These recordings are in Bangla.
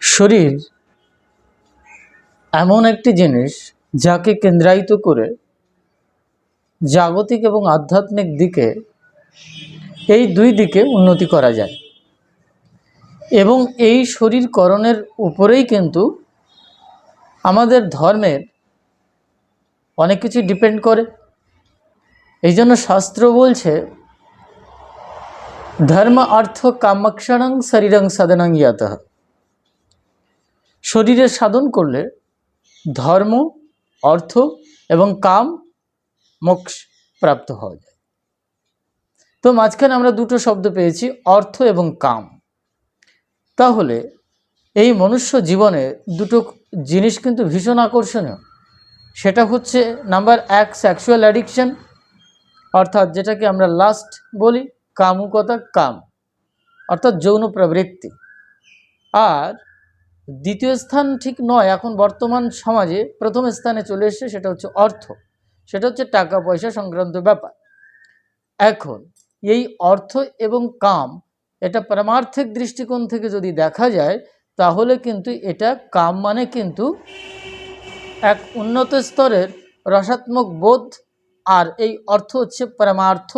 শরীর এমন একটি জিনিস যাকে কেন্দ্রায়িত করে জাগতিক এবং আধ্যাত্মিক দিকে এই দুই দিকে উন্নতি করা যায়। এবং এই শরীরকরণের উপরেই কিন্তু আমাদের ধর্মের অনেক কিছু ডিপেন্ড করে। এই জন্য শাস্ত্র বলছে, ধর্ম অর্থ কামক্ষণং শরীরং সাধনং ইয়াত। শরীরের সাধন করলে ধর্ম, অর্থ এবং কাম মোক্ষ প্রাপ্ত হওয়া যায়। তো মাঝখানে আমরা দুটো শব্দ পেয়েছি, অর্থ এবং কাম। তাহলে এই মনুষ্য জীবনে দুটো জিনিস কিন্তু ভীষণ আকর্ষণীয়। সেটা হচ্ছে নাম্বার এক সেক্সুয়াল অ্যাডিকশন অর্থাৎ যেটাকে আমরা লাস্ট বলি, কামুকতা, কাম, অর্থাৎ যৌন প্রবৃত্তি। আর দ্বিতীয় স্থান ঠিক নয়, এখন বর্তমান সমাজে প্রথম স্থানে চলে এসেছে, সেটা হচ্ছে অর্থ। সেটা হচ্ছে টাকা, পয়সা সংক্রান্ত ব্যাপার। এখন এই অর্থ এবং কাম, এটা পারমার্থিক দৃষ্টিকোণ থেকে যদি দেখা যায়, তাহলে কিন্তু এটা কাম মানে কিন্তু এক উন্নত স্তরের রসাত্মক বোধ, আর এই অর্থ হচ্ছে পরমার্থ।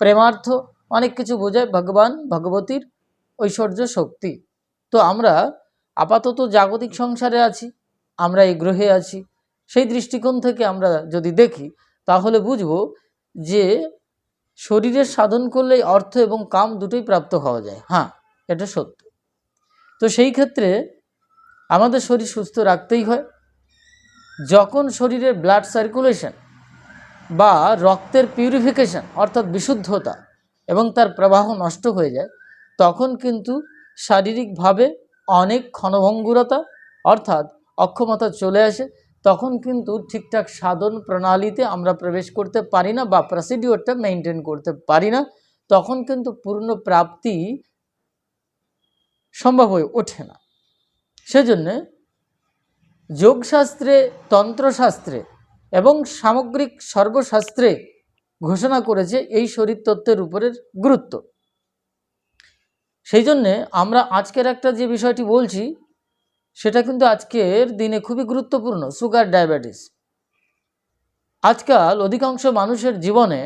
প্রেমার্থ অনেক কিছু বোঝায়, ভগবান, ভগবতীর ঐশ্বর্য শক্তি। তো আমরা আপাতত জাগতিক সংসারে আছি, আমরা এই গ্রহে আছি, সেই দৃষ্টিকোণ থেকে আমরা যদি দেখি, তাহলে বুঝব যে শরীরের সাধন করলে অর্থ এবং কাম দুটোই প্রাপ্ত হওয়া যায়। হ্যাঁ এটা সত্য। তো সেই ক্ষেত্রে আমাদের শরীর সুস্থ রাখতেই হয়। যখন শরীরের ব্লাড সার্কুলেশন বা রক্তের পিউরিফিকেশন অর্থাৎ বিশুদ্ধতা এবং তার প্রবাহ নষ্ট হয়ে যায়, তখন কিন্তু শারীরিকভাবে অনেক ক্ষণভঙ্গুরতা, অর্থাৎ অক্ষমতা চলে আসে, তখন কিন্তু ঠিকঠাক সাধন প্রণালীতে আমরা প্রবেশ করতে পারি না বা প্রসিডিওরটা মেনটেন করতে পারি না, তখন কিন্তু পূর্ণ প্রাপ্তি সম্ভব হয়ে ওঠে না। সেজন্যে যোগশাস্ত্রে, তন্ত্রশাস্ত্রে এবং সামগ্রিক সর্বশাস্ত্রে ঘোষণা করেছে এই শরীর তত্ত্বের উপরের গুরুত্ব। সেই জন্যে আমরা আজকের একটা যে বিষয়টি বলছি, সেটা কিন্তু আজকের দিনে খুবই গুরুত্বপূর্ণ সুগার ডায়াবেটিস আজকাল অধিকাংশ মানুষের জীবনে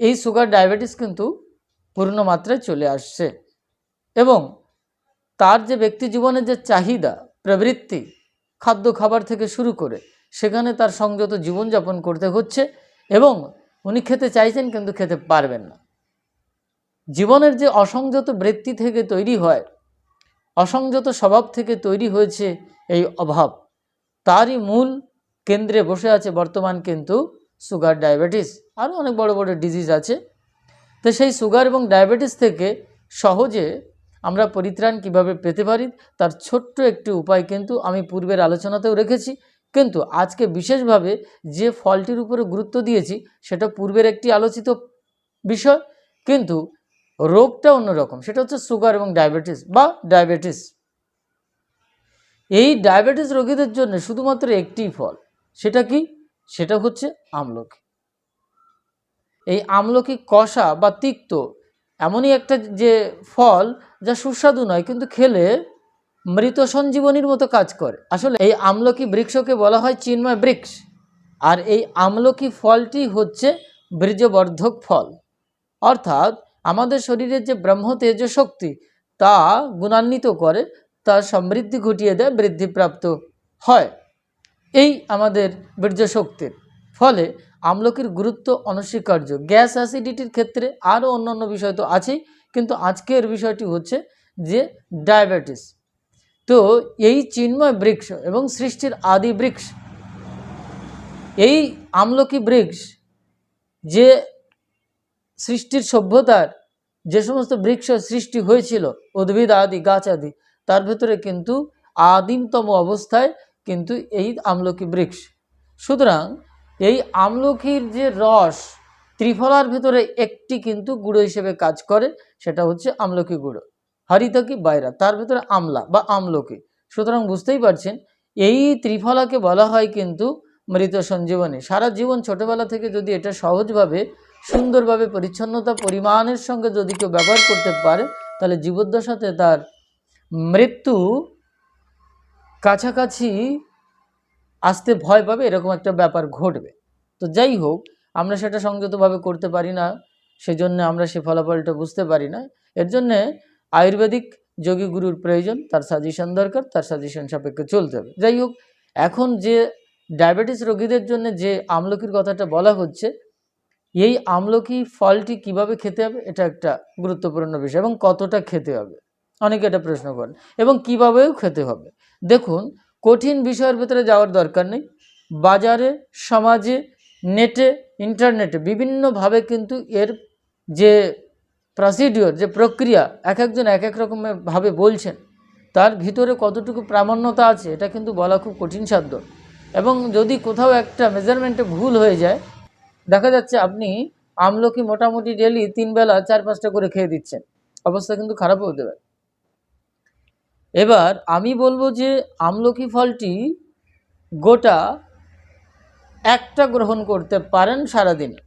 এই সুগার ডায়াবেটিস কিন্তু পূর্ণ মাত্রায় চলে আসছে এবং তার যে ব্যক্তি জীবনের যে চাহিদা, প্রবৃত্তি, খাদ্য খাবার থেকে শুরু করে সেখানে তার সংযত জীবনযাপন করতে হচ্ছে এবং উনি খেতে চাইছেন কিন্তু খেতে পারবেন না। জীবনের যে অসংযত বৃত্তি থেকে তৈরি হয়, অসংযত স্বভাব থেকে তৈরি হয়েছে এই অভাব। তারই মূল কেন্দ্রে বসে আছে বর্তমান কিন্তু সুগার ডায়াবেটিস। আরও অনেক বড় বড় ডিজিজ আছে। তো সেই সুগার এবং ডায়াবেটিস থেকে সহজে আমরা পরিত্রাণ কীভাবে পেতে পারি, তার ছোট্ট একটি উপায় কিন্তু আমি পূর্বের আলোচনাতেও রেখেছি। কিন্তু আজকে বিশেষভাবে যে ফলটির উপরে গুরুত্ব দিয়েছি, সেটা পূর্বের একটি আলোচিত বিষয়। কিন্তু রোগটা অন্যরকম, সেটা হচ্ছে সুগার এবং ডায়াবেটিস বা ডায়াবেটিস এই ডায়াবেটিস রোগীদের জন্য শুধুমাত্র একটি ফল, সেটা কি? সেটা হচ্ছে আমলকি। এই আমলকি কষা বা তিক্ত এমনই একটা যে ফল যা সুস্বাদু নয়, কিন্তু খেলে মৃত সঞ্জীবনীর মতো কাজ করে। আসলে এই আমলকি বৃক্ষকে বলা হয় চিন্ময় বৃক্ষ, আর এই আমলকি ফলটি হচ্ছে বীর্যবর্ধক ফল। অর্থাৎ আমাদের শরীরের যে ব্রহ্ম তেজ শক্তি, তা গুণান্বিত করে তা সমৃদ্ধি ঘটিয়ে দেয়, বৃদ্ধিপ্রাপ্ত হয়। এই আমাদের বীর্য শক্তির ফলে আমলকির গুরুত্ব অনস্বীকার্য। গ্যাস অ্যাসিডিটির ক্ষেত্রে আরও অন্যান্য বিষয় তো আছেই, কিন্তু আজকের বিষয়টি হচ্ছে যে ডায়াবেটিস। তো এই চিন্ময় বৃক্ষ এবং সৃষ্টির আদি বৃক্ষ, এই আমলকি বৃক্ষ যে সৃষ্টির সভ্যতার যে সমস্ত বৃক্ষ সৃষ্টি হয়েছিল, উদ্ভিদ আদি, গাছ আদি, তার ভেতরে কিন্তু আদিমতম অবস্থায় কিন্তু এই আমলকি বৃক্ষ। সুতরাং এই আমলকির যে রস, ত্রিফলার ভেতরে একটি কিন্তু গুঁড়ো হিসেবে কাজ করে, সেটা হচ্ছে আমলকি গুঁড়ো। হরিতকি বাইরা, তার ভেতরে আমলা বা আমলকি। সুতরাং বুঝতেই পারছেন, এই ত্রিফলাকে বলা হয় কিন্তু মৃত সঞ্জীবনী। সারা জীবন ছোটবেলা থেকে যদি এটা সহজভাবে সুন্দরভাবে পরিচ্ছন্নতা পরিমাণের সঙ্গে যদি কেউ ব্যবহার করতে পারে, তাহলে জীবদ্দশাতে তার মৃত্যু কাছাকাছি আসতে ভয় পাবে, এরকম একটা ব্যাপার ঘটবে। তো যাই হোক, আমরা সেটা সংযতভাবে করতে পারি না, সেজন্য আমরা সে ফলাফলটা বুঝতে পারি না। এর জন্যে আয়ুর্বেদিক যোগী গুরুর প্রয়োজন, তার সাজেশন দরকার, তার সাজেশন সাপেক্ষে চলতে হবে। যাই হোক, এখন যে ডায়াবেটিস রোগীদের জন্য যে আমলকির কথাটা বলা হচ্ছে এই আমলকি ফলটি কীভাবে খেতে হবে, এটা একটা গুরুত্বপূর্ণ বিষয় এবং কতটা খেতে হবে? অনেকে এটা প্রশ্ন করেন। এবং কিভাবেও খেতে হবে। দেখুন, কঠিন বিষয়ের ভেতরে যাওয়ার দরকার নেই। বাজারে, সমাজে, নেটে, ইন্টারনেটে বিভিন্নভাবে কিন্তু এর যে প্রসিডিওর যে প্রক্রিয়া, এক একজন এক এক রকমের ভাবে বলছেন, তার ভিতরে কতটুকু প্রামাণ্যতা আছে, এটা কিন্তু বলা খুব কঠিন সাধ্য। এবং যদি কোথাও একটা মেজারমেন্টে ভুল হয়ে যায় দেখা যাচ্ছে আপনি আমলকি মোটামুটি ডেলি তিন বেলা চার পাঁচটা করে খেয়ে দিচ্ছেন। অবস্থা কিন্তু খারাপ হতে পারে এবার আমি বলব যে আমলকি ফলটি গোটা একটা গ্রহণ করতে পারেন সারাদিনে।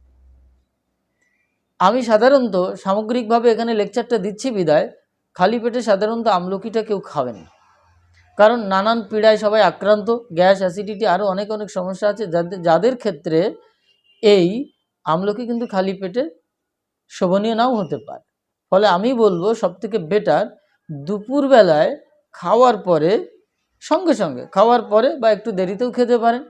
আমি সাধারণত সামগ্রিকভাবে এখানে লেকচারটা দিচ্ছি বিদায়। খালি পেটে সাধারণত আমলকিটা কেউ খাবেন কারণ নানান পীড়ায় সবাই আক্রান্ত, গ্যাস, অ্যাসিডিটি আরও অনেক অনেক সমস্যা আছে যাদের যাদের ক্ষেত্রে এই আমলকি কিন্তু খালি পেটে শোভনীয় নাও হতে পারে। ফলে আমি বলব সবথেকে বেটার দুপুরবেলায় খাওয়ার পরে, সঙ্গে সঙ্গে খাওয়ার পরে বা একটু দেরিতেও খেতে পারেন।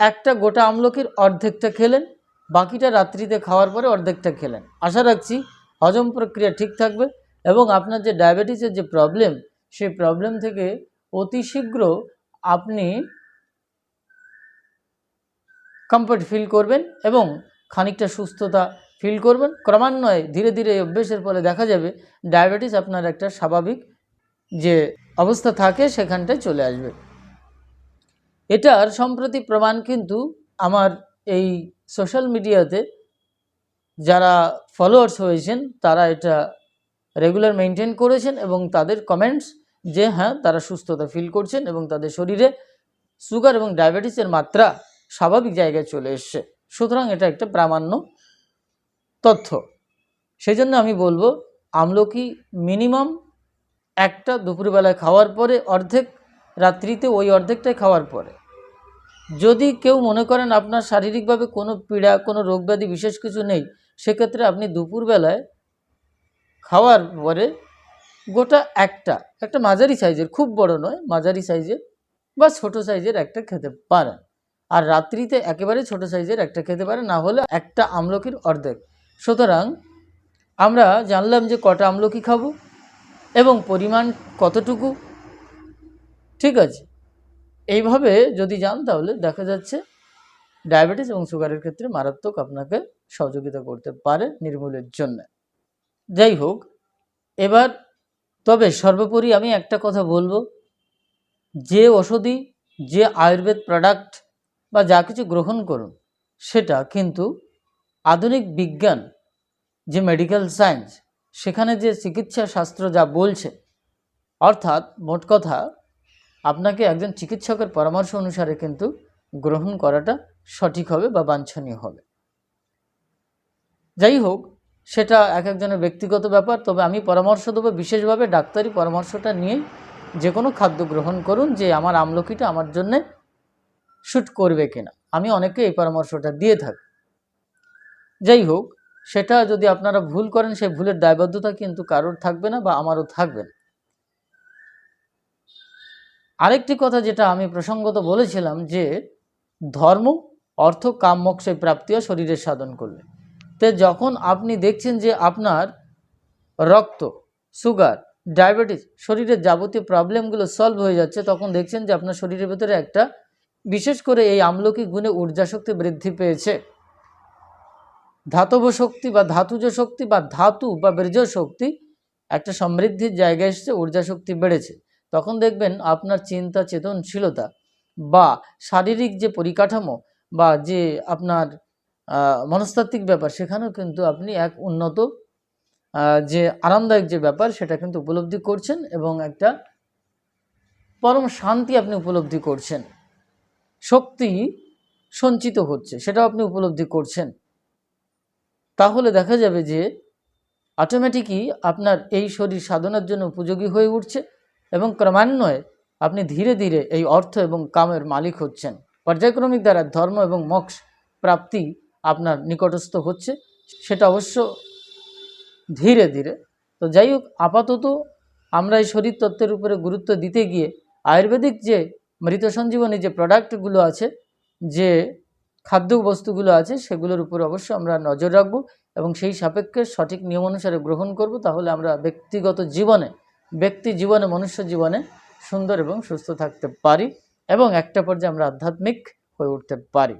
একটা গোটা আমলকির অর্ধেকটা খেলেন, বাকিটা রাত্রিতে খাওয়ার পরে অর্ধেকটা খেলেন। আশা রাখছি হজম প্রক্রিয়া ঠিক থাকবে এবং আপনার যে ডায়াবেটিসের যে প্রবলেম সেই প্রবলেম থেকে অতি শীঘ্র আপনি কমফর্ট ফিল করবেন এবং খানিকটা সুস্থতা ফিল করবেন। ক্রমান্বয়ে ধীরে ধীরে এই অভ্যেসের ফলে দেখা যাবে ডায়াবেটিস আপনার একটা স্বাভাবিক যে অবস্থা থাকে সেখানটায় চলে আসবে। এটার সম্প্রতি প্রমাণ কিন্তু আমার এই সোশ্যাল মিডিয়াতে যারা ফলোয়ার্স হয়েছেন তারা এটা রেগুলার মেনটেন করেছেন এবং তাদের কমেন্টস যে হ্যাঁ তারা সুস্থতা ফিল করছেন এবং তাদের শরীরে সুগার এবং ডায়াবেটিসের মাত্রা স্বাভাবিক জায়গায় চলে এসছে। সুতরাং এটা একটা প্রামাণ্য তথ্য। সেই জন্য আমি বলব, আমলকি মিনিমাম একটা দুপুরবেলায় খাওয়ার পরে, অর্ধেক রাত্রিতে ওই অর্ধেকটাই খাওয়ার পরে। যদি কেউ মনে করেন আপনার শারীরিকভাবে কোনো পীড়া, কোনো রোগব্যাধি বিশেষ কিছু নেই, সেক্ষেত্রে আপনি দুপুরবেলায় খাওয়ার পরে গোটা একটা একটা মাঝারি সাইজের, খুব বড় নয়, মাঝারি সাইজের বা ছোট সাইজের একটা খেতে পারেন। আর রাত্রিতে একেবারে ছোট সাইজের একটা খেতে পারে, না হলে একটা আমলকির অর্ধেক। সুতরাং আমরা জানলাম যে কটা আমলকি খাব এবং পরিমাণ কতটুকু। ঠিক আছে? এইভাবে যদি যান তাহলে দেখা যাচ্ছে ডায়াবেটিস এবং সুগারের ক্ষেত্রে মারাত্মক আপনাকে সহযোগিতা করতে পারে নির্মূলের জন্য। যাই হোক, এবার তবে সর্বোপরি আমি একটা কথা বলব। যে ওষুধই, যে আয়ুর্বেদ প্রোডাক্ট বা যা কিছু গ্রহণ করুন, সেটা কিন্তু আধুনিক বিজ্ঞান, যে মেডিকেল সায়েন্স সেখানে যে চিকিৎসা শাস্ত্র যা বলছে, অর্থাৎ মোট কথা, আপনাকে একজন চিকিৎসকের পরামর্শ অনুসারে কিন্তু গ্রহণ করাটা সঠিক হবে বা বাঞ্ছনীয় হবে। যাই হোক, সেটা এক একজনের ব্যক্তিগত ব্যাপার, তবে আমি পরামর্শ দেবো বিশেষভাবে ডাক্তারি পরামর্শটা নিয়ে যে কোনো খাদ্য গ্রহণ করুন, যে আমার আমলকিটা আমার জন্যে শ্যুট করবে কিনা। আমি অনেকে এই পরামর্শটা দিয়ে থাকি। যাই হোক, সেটা যদি আপনারা ভুল করেন, সেই ভুলের দায়বদ্ধতা কিন্তু কারোর থাকবে না বা আমারও থাকবে না। আরেকটি কথা যেটা আমি প্রসঙ্গত বলেছিলাম যে, ধর্ম, অর্থ কাম মোক্ষে প্রাপ্তিও শরীরের সাধন করলে। তো যখন আপনি দেখছেন যে আপনার রক্ত, সুগার, ডায়াবেটিস, শরীরের যাবতীয় প্রবলেমগুলো সলভ হয়ে যাচ্ছে, তখন দেখছেন যে আপনার শরীরের ভেতরে একটা বিশেষ করে এই আমলকি গুণে ঊর্জা শক্তি বৃদ্ধি পেয়েছে। ধাতব শক্তি বা ধাতুজ শক্তি বা ধাতু বা বীর্য শক্তি একটা সমৃদ্ধির জায়গায় এসেছে, ঊর্জা শক্তি বেড়েছে। তখন দেখবেন আপনার চিন্তা, চেতনশীলতা বা শারীরিক যে পরিকাঠামো বা যে আপনার মনস্তাত্ত্বিক ব্যাপার, সেখানেও কিন্তু আপনি এক উন্নত যে আরামদায়ক যে ব্যাপার, সেটা কিন্তু উপলব্ধি করছেন এবং একটা পরম শান্তি আপনি উপলব্ধি করছেন। শক্তি সঞ্চিত হচ্ছে, সেটাও আপনি উপলব্ধি করছেন। তাহলে দেখা যাবে যে অটোমেটিকই আপনার এই শরীর সাধনার জন্য উপযোগী হয়ে উঠছে এবং ক্রমান্বয়ে আপনি ধীরে ধীরে এই অর্থ এবং কামের মালিক হচ্ছেন। পর্যায়ক্রমিক দ্বারা ধর্ম এবং মোক্ষ প্রাপ্তি আপনার নিকটস্থ হচ্ছে, সেটা অবশ্য ধীরে ধীরে। তো যাই হোক, আপাতত আমরা এই শরীর তত্ত্বের উপরে গুরুত্ব দিতে গিয়ে আয়ুর্বেদিক যে মৃত সঞ্জীবনী যে প্রোডাক্টগুলো আছে, যে খাদ্য বস্তুগুলো আছে, সেগুলোর উপর অবশ্য আমরা নজর রাখব এবং সেই সাপেক্ষে সঠিক নিয়ম অনুসারে গ্রহণ করব, তাহলে আমরা ব্যক্তিগত জীবনে, ব্যক্তি জীবনে, মনুষ্য জীবনে সুন্দর এবং সুস্থ থাকতে পারি এবং একটা পর্যায়ে আমরা আধ্যাত্মিক হয়ে উঠতে পারি।